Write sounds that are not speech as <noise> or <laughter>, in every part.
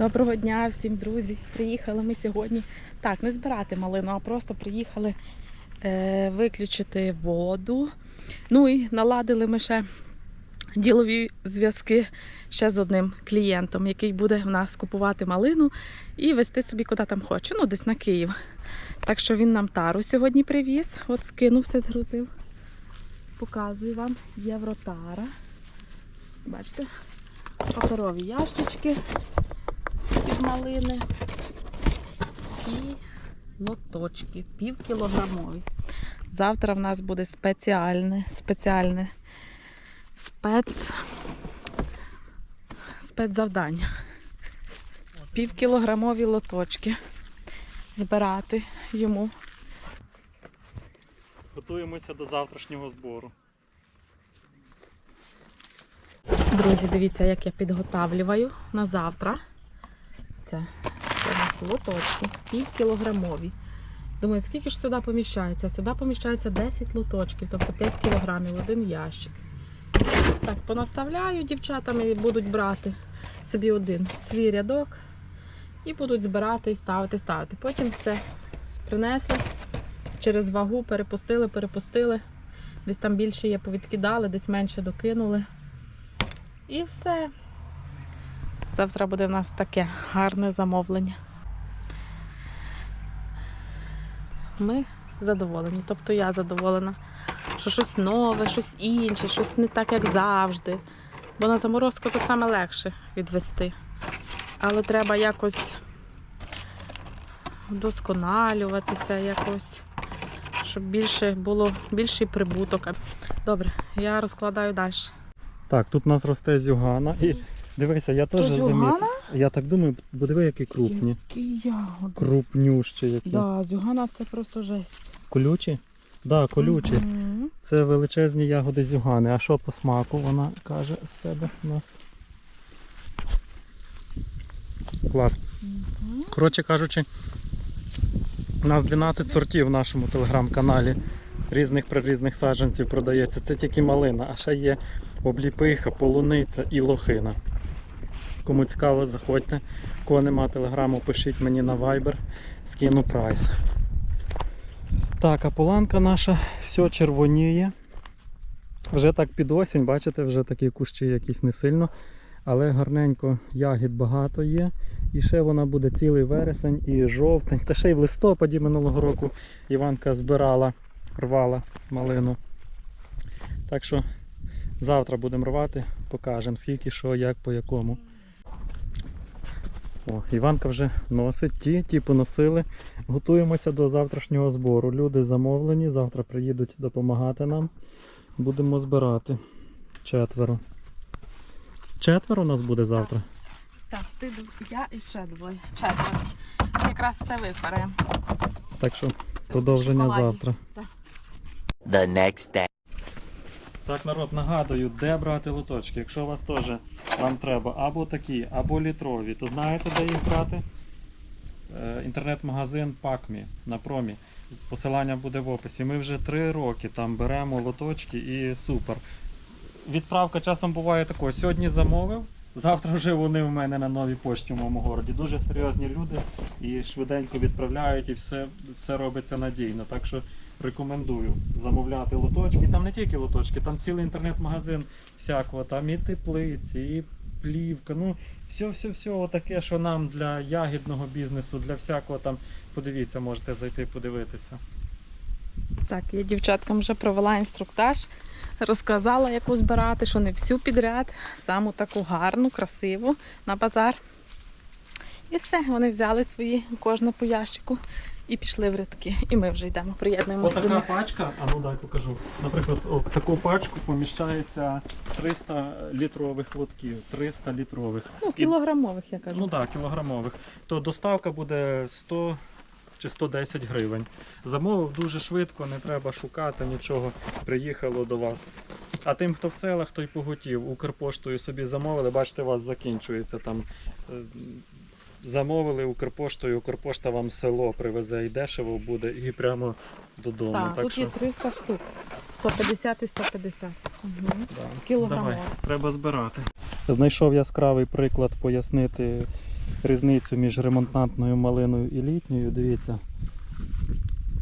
Доброго дня всім, друзі. Приїхали ми сьогодні. Так, не збирати малину, а просто приїхали е, виключити воду. Ну і наладили ми ще ділові зв'язки ще з одним клієнтом, який буде в нас купувати малину і везти собі куди там хоче, ну десь на Київ. Так що він нам тару сьогодні привіз. От скинув все, згрузив. Показую вам євротара. Бачите? Паперові ящички малини і лоточки півкілограмові. Завтра в нас буде спеціальне, спеціальне спец, спецзавдання. Півкілограмові лоточки збирати йому. Готуємося до завтрашнього збору. Друзі, дивіться, як я підготавлюю на завтра. У лоточки, півкілограмові. Думаю, скільки ж сюди поміщається? Сюди поміщається 10 лоточків, тобто 5 кілограмів, один ящик. Так, понаставляю дівчатам і будуть брати собі один свій рядок і будуть збирати і ставити, ставити. Потім все принесли через вагу, перепустили, перепустили. Десь там більше є повідкидали, десь менше докинули. І все. Завтра буде в нас таке гарне замовлення. Ми задоволені. Тобто я задоволена, що щось нове, щось інше, щось не так, як завжди. Бо на заморозку то саме легше відвести. Але треба якось вдосконалюватися, якось, щоб більше було більший прибуток. Добре, я розкладаю далі. Так, тут у нас росте зюгана. І дивися, я теж замітив. Я так думаю, бо диви, які крупні. Які ягоди. Крупнющі які. Да, зюгана це просто жесть. Колючі? Так, да, колючі. Мгм. Це величезні ягоди зюгани. А що по смаку вона каже з себе у нас? Клас. Мгм. Коротше кажучи, у нас 12 сортів в нашому телеграм-каналі. Різних прирізних саджанців продається. Це тільки малина, а ще є обліпиха, полуниця і лохина. Кому цікаво, заходьте. Кого нема телеграму, пишіть мені на Viber, скину прайс. Так, а поланка наша все червоніє. Вже так під осінь, бачите, вже такі кущі якісь не сильно. Але гарненько ягід багато є. І ще вона буде цілий вересень і жовтень. Та ще й в листопаді минулого року Іванка збирала, рвала малину. Так що завтра будемо рвати, покажемо скільки, що, як, по якому. О, Іванка вже носить ті, ті поносили. Готуємося до завтрашнього збору. Люди замовлені, завтра приїдуть допомагати нам. Будемо збирати. Четверо. Четверо у нас буде завтра. Так, ти я і ще двоє. Четверо. Якраз все випараємо. Так що Все, продовження завтра. the next day. Так, народ, нагадую, де брати лоточки. Якщо у вас теж вам треба або такі, або літрові, то знаєте, де їх брати? Е, Інтернет-магазин Пакмі на промі. Посилання буде в описі. Ми вже три роки там беремо лоточки і супер. Відправка часом буває такою. Сьогодні замовив, завтра вже вони в мене на новій пошті в моєму городі. Дуже серйозні люди і швиденько відправляють, і все, все робиться надійно. Так що рекомендую замовляти лоточки. Там не тільки лоточки, там цілий інтернет-магазин всякого, там і теплиці, і плівка. Ну, все-все-все таке, що нам для ягідного бізнесу, для всякого там. Подивіться, можете зайти подивитися. Так, я дівчаткам вже провела інструктаж, розказала, яку збирати, що не всю підряд, саму таку гарну, красиву на базар. І все, вони взяли свої кожне по ящику і пішли в рядки. І ми вже йдемо, приєднуємося Отака них. пачка, а ну дай покажу. Наприклад, в таку пачку поміщається 300 літрових лотків. 300 літрових. Ну, кілограмових, я кажу. Ну так, кілограмових. То доставка буде 100 чи 110 гривень. Замовив дуже швидко, не треба шукати нічого. Приїхало до вас. А тим, хто в селах, той поготів. Укрпоштою собі замовили, бачите, у вас закінчується там. е, Замовили Укрпоштою, Укрпошта вам село привезе і дешево буде, і прямо додому. так, так тут що, є 300 штук. 150 і 150. Угу. да. Кілограмово. Треба збирати. Знайшов яскравий приклад пояснити різницю між ремонтантною малиною і літньою. Дивіться.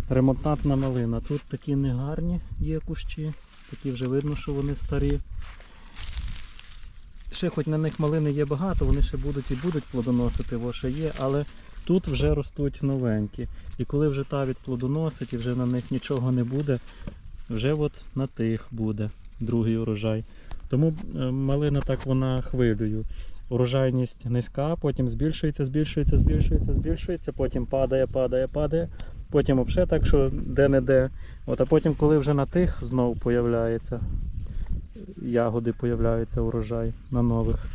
Ремонтантна малина. Тут такі негарні є кущі, такі вже видно, що вони старі. Ще хоч на них малини є багато, вони ще будуть і будуть плодоносити, во ще є, але тут вже ростуть новенькі. І коли вже та відплодоносить і вже на них нічого не буде, вже от на тих буде другий урожай. Тому е, малина так вона хвилею. Урожайність низька, потім збільшується, збільшується, збільшується, збільшується, потім падає, падає, падає. Потім взагалі так, що де-не-де. От, а потім, коли вже на тих знову появляється, ягоди появляються, урожай на нових.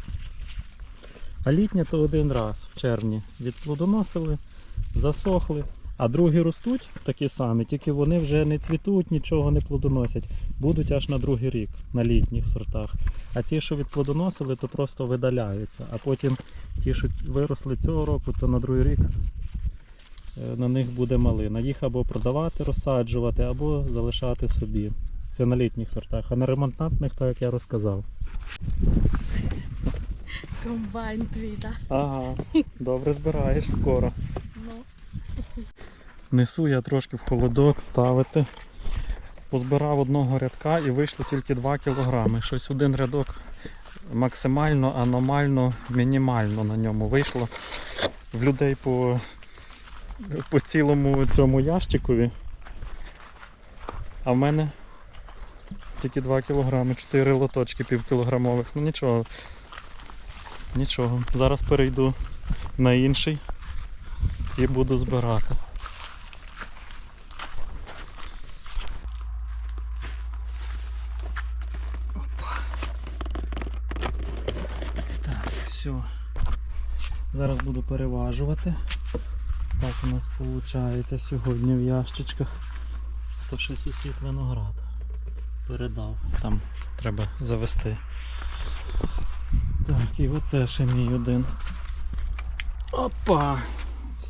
А літня то один раз в червні відплодоносили, засохли. А другі ростуть такі самі, тільки вони вже не цвітуть, нічого не плодоносять. Будуть аж на другий рік, на літніх сортах. А ті, що відплодоносили, то просто видаляються. А потім ті, що виросли цього року, то на другий рік е, на них буде малина. Їх або продавати, розсаджувати, або залишати собі. Це на літніх сортах, а на ремонтантних, так як я розказав. Комбайн твій, так? Ага, добре збираєш скоро. Ну. Несу я трошки в холодок ставити. Позбирав одного рядка і вийшло тільки 2 кілограми. Щось один рядок максимально, аномально, мінімально на ньому вийшло. В людей по, по цілому цьому ящикові. А в мене тільки 2 кілограми, 4 лоточки півкілограмових. Ну нічого. Нічого. Зараз перейду на інший і буду збирати. Так, все. Зараз буду переважувати. Так у нас виходить сьогодні в ящичках. То ще сусід виноград передав. Там треба завести. Так, і оце ще мій один. Опа!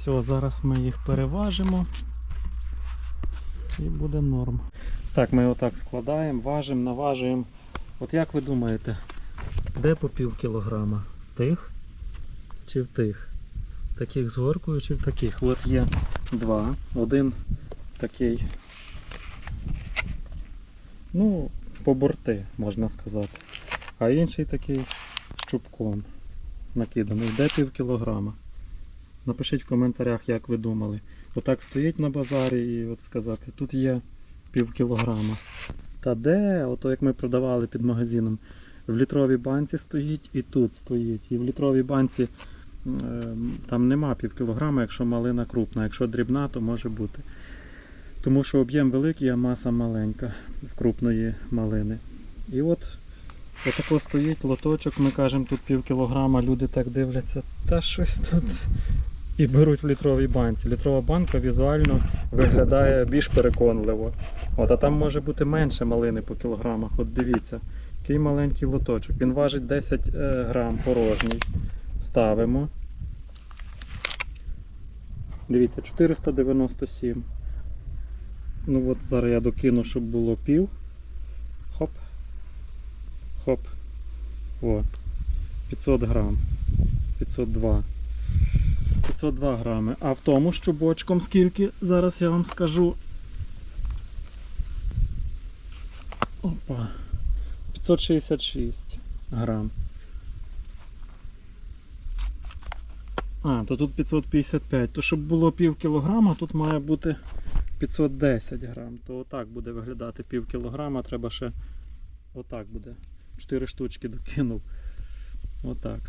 Все, зараз ми їх переважимо. І буде норм. Так, ми отак складаємо, важимо, наважуємо. От як ви думаєте, де по пів кілограма? В тих чи в тих? Таких з горкою чи в таких? От є два. Один такий. Ну, по борти, можна сказати. А інший такий чубком накиданий. Де пів кілограма? Напишіть в коментарях, як ви думали. Отак стоїть на базарі і от сказати, тут є пів кілограма. Та де? Ото як ми продавали під магазином. В літровій банці стоїть і тут стоїть. І в літровій банці там нема пів кілограма, якщо малина крупна. Якщо дрібна, то може бути. Тому що об'єм великий, а маса маленька в крупної малини. І от отако стоїть лоточок, ми кажемо, тут пів кілограма, люди так дивляться, та щось тут. І беруть в літровій банці. Літрова банка візуально виглядає більш переконливо. От, а там може бути менше малини по кілограмах. От дивіться, який маленький лоточок. Він важить 10 е, грам порожній. Ставимо. Дивіться, 497. Ну от зараз я докину, щоб було пів. Хоп. Хоп. О. 500 грам. 502. 502 грами. А в тому щубочком скільки? Зараз я вам скажу. Опа. 566 грам. А, то тут 555. То щоб було пів кілограма, тут має бути 510 грам. То отак буде виглядати пів кілограма. Треба ще отак буде. 4 штучки докинув. Отак.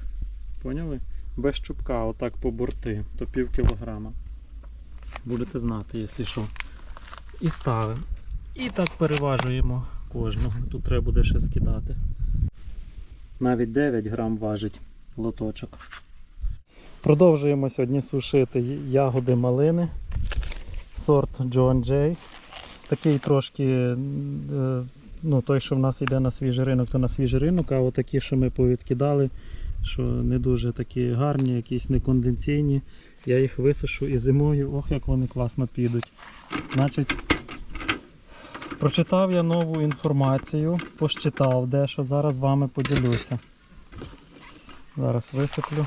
Поняли? Без чубка, отак по борти, то пів кілограма. Будете знати, якщо що. І ставимо. І так переважуємо кожного. Тут треба буде ще скидати. Навіть 9 грам важить лоточок. Продовжуємо сьогодні сушити ягоди малини. Сорт John Jay. Такий трошки, е, ну той, що в нас йде на свіжий ринок, то на свіжий ринок, а отакі, що ми повідкидали, що не дуже такі гарні, якісь неконденційні. Я їх висушу і зимою, ох, як вони класно підуть. Значить, прочитав я нову інформацію, пощитав дещо, зараз з вами поділюся. Зараз висиплю.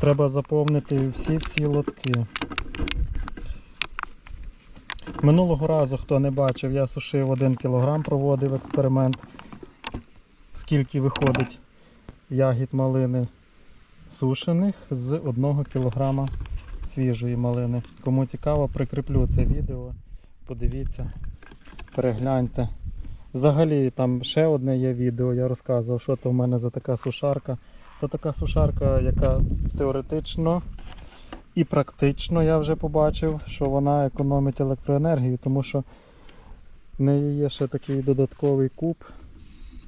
Треба заповнити всі-всі лотки. Минулого разу, хто не бачив, я сушив 1 кг, проводив експеримент, скільки виходить ягід малини сушених з 1 кг свіжої малини. Кому цікаво, прикріплю це відео. Подивіться, перегляньте. Взагалі там ще одне є відео, я розказував, що то в мене за така сушарка. То така сушарка, яка теоретично і практично я вже побачив, що вона економить електроенергію, тому що в неї є ще такий додатковий куб,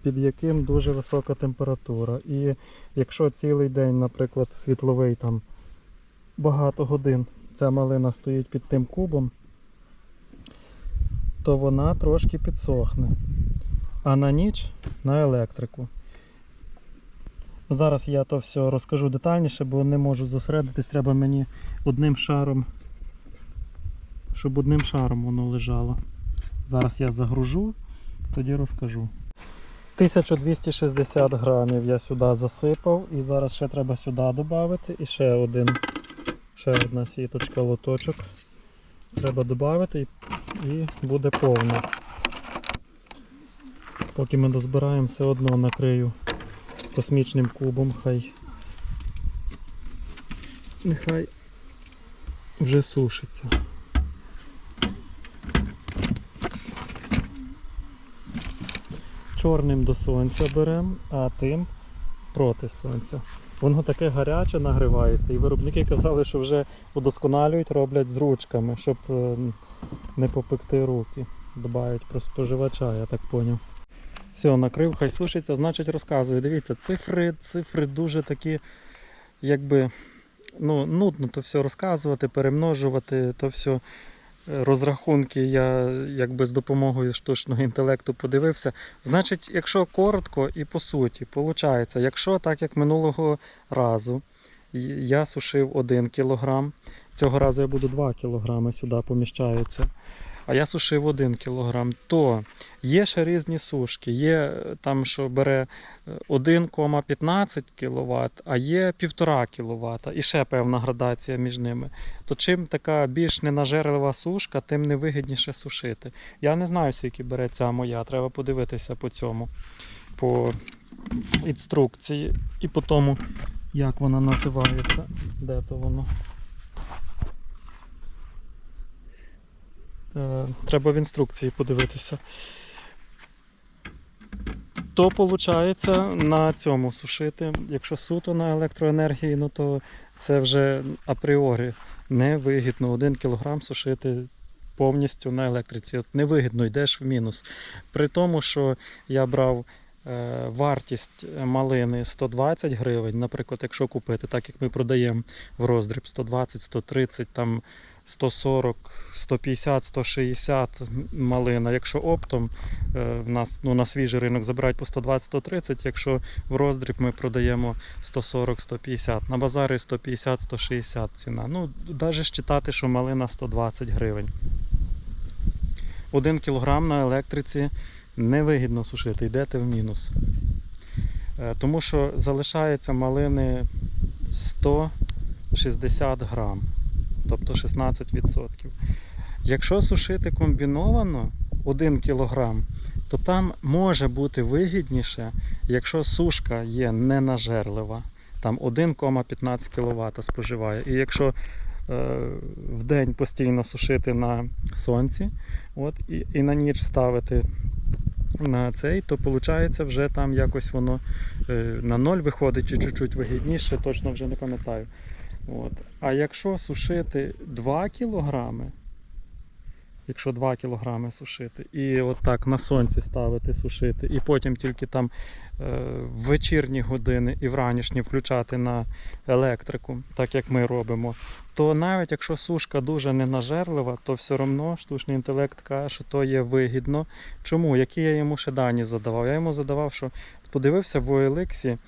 під яким дуже висока температура. І якщо цілий день, наприклад, світловий там багато годин ця малина стоїть під тим кубом, то вона трошки підсохне. А на ніч на електрику. Зараз я то все розкажу детальніше, бо не можу зосередитись, треба мені одним шаром, щоб одним шаром воно лежало. Зараз я загружу, тоді розкажу. 1260 грамів я сюди засипав і зараз ще треба сюди додати і ще один, ще одна сіточка лоточок. Треба додати і, буде повно. Поки ми дозбираємо, все одно накрию космічним кубом, хай нехай вже сушиться. Чорним до сонця беремо, а тим проти сонця. Воно таке гаряче нагрівається, і виробники казали, що вже удосконалюють, роблять з ручками, щоб е, не попекти руки. Добавить про споживача, я так поняв. Все, накрив, хай сушиться, значить розказую. Дивіться, цифри, цифри дуже такі, якби ну, нудно то все розказувати, перемножувати, то все. Розрахунки я якби з допомогою штучного інтелекту подивився. Значить, якщо коротко і по суті, виходить, якщо так як минулого разу я сушив 1 кг, цього разу я буду 2 кг сюди поміщається, а я сушив 1 кг, то є ще різні сушки. Є е, там, що бере е, 1,15 кВт, а є 1,5 кВт. І ще певна градація між ними. То чим така більш ненажерлива сушка, тим невигідніше сушити. Я не знаю, скільки бере ця моя, треба подивитися по цьому, по інструкції і по тому, як вона називається. Де то воно? Треба в інструкції подивитися. То виходить на цьому сушити. Якщо суто на електроенергії, ну то це вже апріорі невигідно. Один кілограм сушити повністю на електриці. От невигідно йдеш в мінус. При тому, що я брав е, вартість малини 120 гривень, наприклад, якщо купити, так як ми продаємо в роздріб 120, 130, там 140, 150, 160 малина. Якщо оптом е, в нас ну, на свіжий ринок забирають по 120, 130, якщо в роздріб ми продаємо 140, 150, на базарі 150, 160 ціна. Ну, навіть считати, що малина 120 гривень. Один кілограм на електриці невигідно сушити, йдете в мінус. Е, Тому що залишається малини 160 грам, тобто 16%. Якщо сушити комбіновано 1 кг, то там може бути вигідніше, якщо сушка є ненажерлива, там 1,15 кВт споживає. І якщо е, в день постійно сушити на сонці, от, і, і на ніч ставити на цей, то виходить вже там якось воно е, на ноль виходить чи чуть-чуть вигідніше, точно вже не пам'ятаю. От. А якщо сушити 2 кілограми, якщо 2 кілограми сушити, і от так на сонці ставити сушити, і потім тільки там е, в вечірні години і вранішні включати на електрику, так як ми робимо, то навіть якщо сушка дуже ненажерлива, то все одно штучний інтелект каже, що то є вигідно. Чому? Які я йому ще дані задавав? Я йому задавав, що подивився в OLX,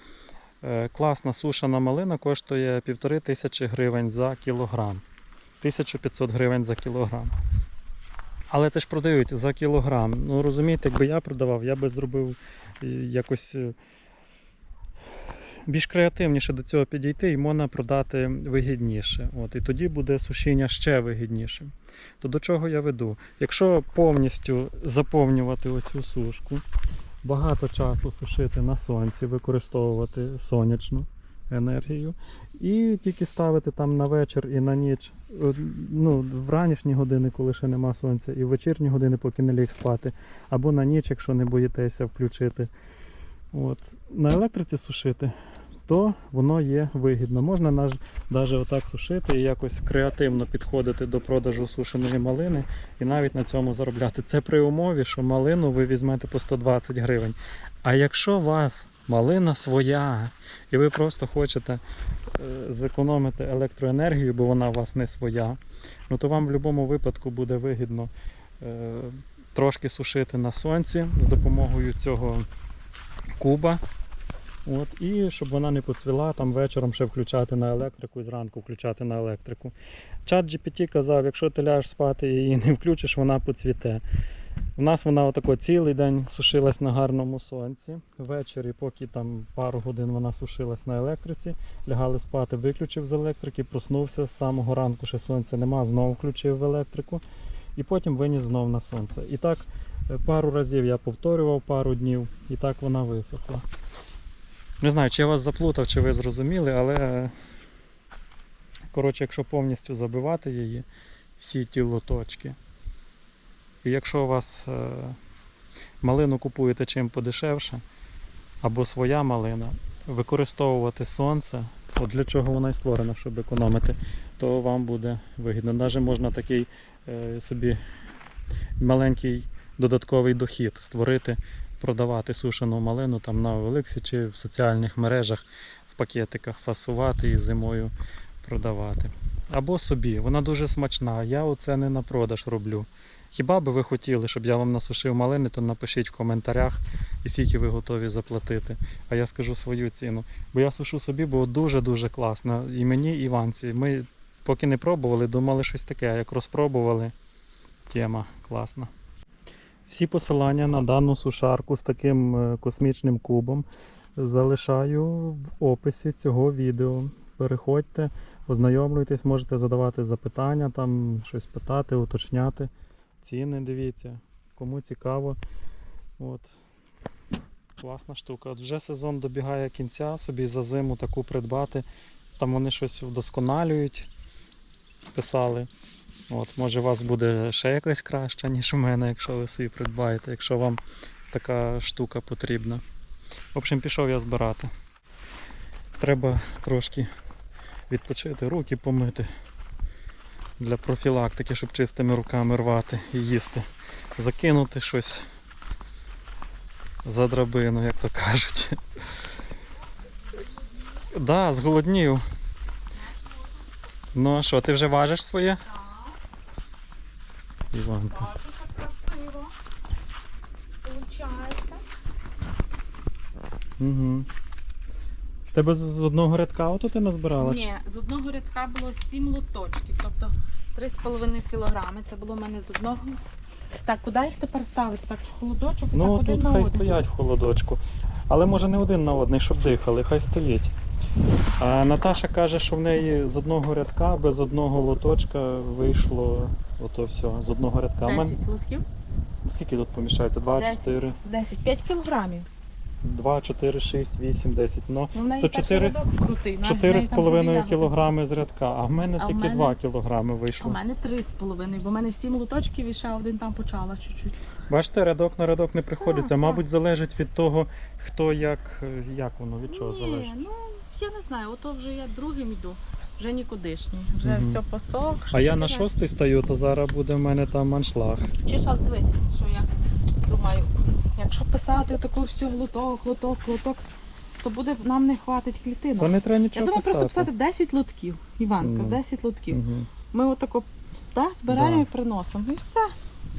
класна сушена малина коштує півтори тисячі гривень за кілограм. 1500 гривень за кілограм. Але це ж продають за кілограм. Ну розумієте, якби я продавав, я би зробив е, якось е, більш креативніше до цього підійти і можна продати вигідніше. От, і тоді буде сушіння ще вигіднішим. То до чого я веду? Якщо повністю заповнювати оцю сушку, багато часу сушити на сонці, використовувати сонячну енергію, і тільки ставити там на вечір і на ніч, е, ну, в ранішні години, коли ще нема сонця, і в вечірні години, поки не ліг спати, або на ніч, якщо не боїтеся включити. От, на електриці сушити, то воно є вигідно. Можна навіть отак сушити і якось креативно підходити до продажу сушеної малини і навіть на цьому заробляти. Це при умові, що малину ви візьмете по 120 гривень. А якщо вас малина своя, і ви просто хочете е, зекономити електроенергію, бо вона у вас не своя, ну то вам в будь-якому випадку буде вигідно е, трошки сушити на сонці з допомогою цього куба. От, і щоб вона не поцвіла, там вечором ще включати на електрику і зранку включати на електрику. Чат GPT казав, якщо ти ляжеш спати і її не включиш, вона поцвіте. У нас вона отако цілий день сушилась на гарному сонці. Ввечері, поки там пару годин вона сушилась на електриці, лягали спати, виключив з електрики, проснувся з самого ранку, ще сонця нема, знову включив в електрику і потім виніс знов на сонце. І так е, пару разів я повторював пару днів, і так вона висохла. Не знаю, чи я вас заплутав, чи ви зрозуміли, але коротше, якщо повністю забивати її, всі ті лоточки. І якщо у вас е, малину купуєте чим подешевше, або своя малина, використовувати сонце, от для чого вона і створена, щоб економити, то вам буде вигідно. Навіть можна такий е, собі маленький додатковий дохід створити, продавати сушену малину там на Олексі чи в соціальних мережах в пакетиках фасувати і зимою продавати. Або собі. Вона дуже смачна. Я оце не на продаж роблю. Хіба би ви хотіли, щоб я вам насушив малини, то напишіть в коментарях, і скільки ви готові заплатити. А я скажу свою ціну. Бо я сушу собі, було дуже-дуже класно. І мені, і Іванці. Ми поки не пробували, думали щось таке, а як розпробували, тема класна. Всі посилання на дану сушарку з таким е, космічним кубом залишаю в описі цього відео. Переходьте, ознайомлюйтесь, можете задавати запитання, там щось питати, уточняти. Ціни дивіться, кому цікаво. От. Класна штука. От вже сезон добігає кінця, собі за зиму таку придбати. Там вони щось вдосконалюють, писали. От, може у вас буде ще якась краща, ніж у мене, якщо ви собі придбаєте, якщо вам така штука потрібна. В общем, пішов я збирати. Треба трошки відпочити, руки помити для профілактики, щоб чистими руками рвати і їсти. Закинути щось за драбину, як то кажуть. Да, зголоднів. Ну а що, ти вже важиш своє? Іванка. Так красиво. Получається. Угу. Тебе з- з одного рядка ото ти назбирала? чи- Ні, з одного рядка було 7 лоточків, тобто 3,5 кілограми. Це було в мене з одного. Так, куди їх тепер ставити? Так, в холодочок і Ну так один тут на хай один. стоять в холодочку. Але може не один на одний, щоб дихали, хай стоїть. А Наташа каже, що в неї з одного рядка, без одного лоточка вийшло ото все, з одного рядка. А в 10 лотків. Скільки тут поміщається? 2, Десять. 4, 10, 5 кілограмів. 2, 4, 6, 8, 10. Ну, Ну, в неї То перший чотири- рядок крутий. на- в неї там 4,5 ягоди. кілограми з рядка, а в мене А в тільки мене- 2 кілограми А вийшло. в мене 3,5, бо в мене 7 лоточків і ще один там почала чуть-чуть. Бачите, рядок на рядок не приходиться. Так, Мабуть, залежить від того, хто як, е, як воно, від чого Ні, залежить. ну я не знаю, ото вже я другим іду, вже нікудишній, вже Мгм. все посох. А я на шостий стою, то зараз буде в мене там аншлаг. Чи дивись, що я думаю, якщо писати таку всю глоток, глоток, глоток, то буде нам не хватить клітинок. То не треба Я нічого думаю, просто писати. писати 10 лотків. Іванка, Ну. 10 лотків. Мгм. Ми отако да, збираємо Да. і приносимо. І все.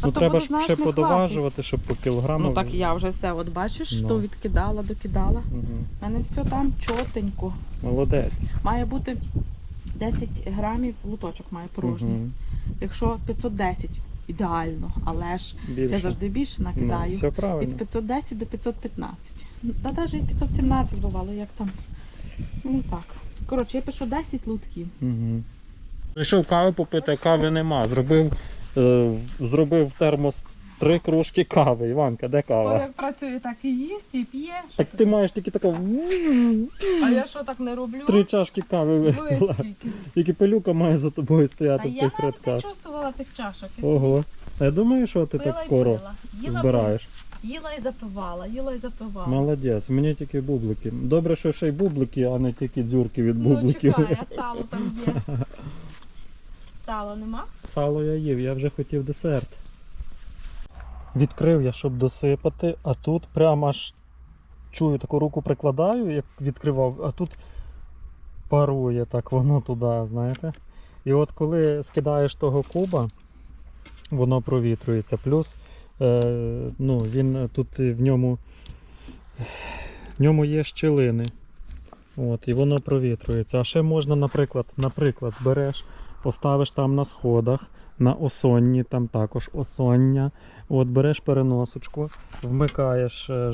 Ну то треба ж знаєш, ще не хватить. подоважувати, щоб по кілограму. Ну так я вже все, от бачиш, Ну. то відкидала, докидала. Мгм. У мене все там чотенько. Молодець. Має бути 10 грамів луточок має порожній. Мгм. Якщо 510 ідеально, але ж я Більше. завжди більше Ну, накидаю. все Від правильно. 510 до 515. Та навіть і 517 бувало, як там Ну так. Коротше, я пишу 10 лутків. Угу. Прийшов кави попити, а кави нема. Зробив, зробив в термос три кружки кави. Іванка, де кава? Коли працює, так і їсть, і п'є. Так ти маєш тільки таку А я що так не роблю? три чашки кави Ви випила. І кипелюка має за тобою стояти в я тих не рядках. чувствувала тих чашок. Ого. А я думаю, що ти пила так скоро пила. Їла, збираєш. Їла і запивала, їла і запивала. Молодець, мені тільки бублики. Добре, що ще й бублики, а не тільки дзюрки від Ну бубликів. чекай, а сало там є. <laughs> Сала нема? Сало я їв, я вже хотів десерт. Відкрив я, щоб досипати, а тут прямо аж чую, таку руку прикладаю, як відкривав, а тут парує так воно туди, знаєте. І от коли скидаєш того куба, воно провітрюється. Плюс е, ну, він тут в ньому, в ньому є щілини. От, і воно провітрюється. А ще можна, наприклад, наприклад, береш поставиш там на сходах, на осонні, там також осоння. От береш переносочку, вмикаєш е,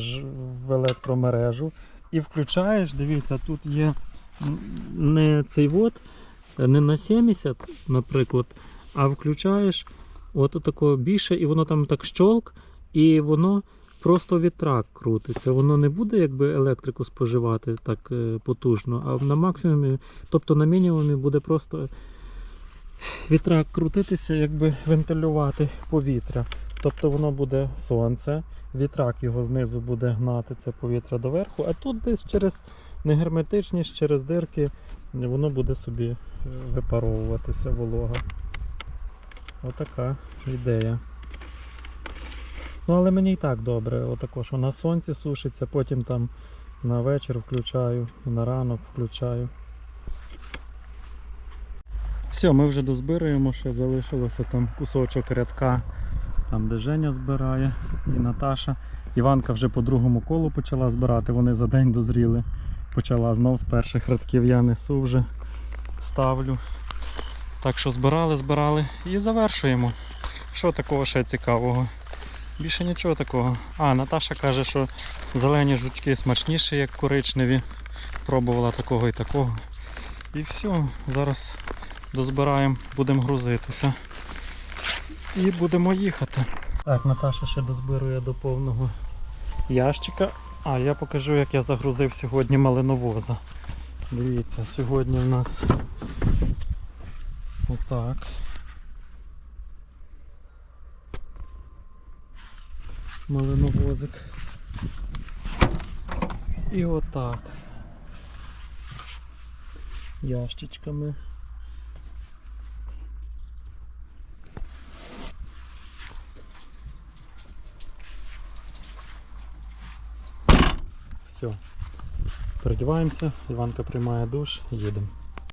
в електромережу і включаєш. Дивіться, тут є не цей вот, не на 70, наприклад, а включаєш от такого більше, і воно там так щолк, і воно просто вітрак крутиться. Воно не буде якби електрику споживати так е, потужно, а на максимумі, тобто на мінімумі буде просто вітрак крутитися, якби вентилювати повітря. Тобто воно буде сонце, вітрак його знизу буде гнати це повітря доверху, а тут десь через негерметичність, через дирки воно буде собі е, випаровуватися волога. Отака ідея. Ну, але мені і так добре. Отако, що на сонці сушиться, потім там на вечір включаю, і на ранок включаю. Все, ми вже дозбираємо, ще залишилося там кусочок рядка, там де Женя збирає і Наташа. Іванка вже по другому колу почала збирати, вони за день дозріли. Почала знов з перших рядків я несу вже ставлю. Так що збирали, збирали і завершуємо. Що такого ще цікавого? Більше нічого такого. А, Наташа каже, що зелені жучки смачніші, як коричневі. Пробувала такого і такого. І все, зараз дозбираємо, будемо грузитися. І будемо їхати. Так, Наташа ще дозбирує до повного ящика. А я покажу, як я загрузив сьогодні малиновоза. Дивіться, сьогодні в нас отак. Малиновозик. І отак. Ящичками. Все. Передіваємося, Іванка приймає душ, їдемо.